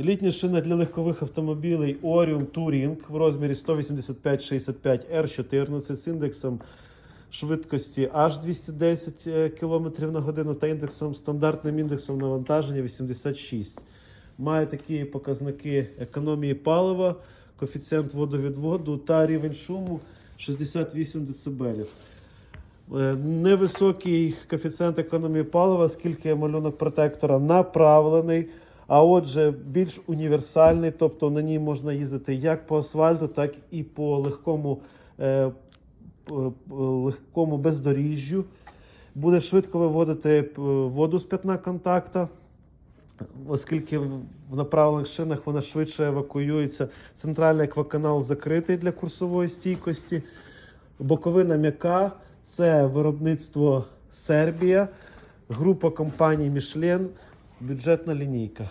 Літня шина для легкових автомобілей Orium Touring в розмірі 185-65 R14 з індексом швидкості аж 210 км на годину та індексом стандартним індексом навантаження 86. Має такі показники економії палива, коефіцієнт водовідводу та рівень шуму 68 дБ. Е, Невисокий коефіцієнт економії палива, оскільки малюнок протектора направлений, а отже, більш універсальний, тобто на ній можна їздити як по асфальту, так і по легкому, е, п- легкому бездоріжжю. Буде швидко виводити е, воду з п'ятна контакта, оскільки в направлених шинах вона швидше евакуюється. Центральний акваканал закритий для курсової стійкості. Боковина м'яка це виробництво Сербія, група компаній Michelin, бюджетна лінійка.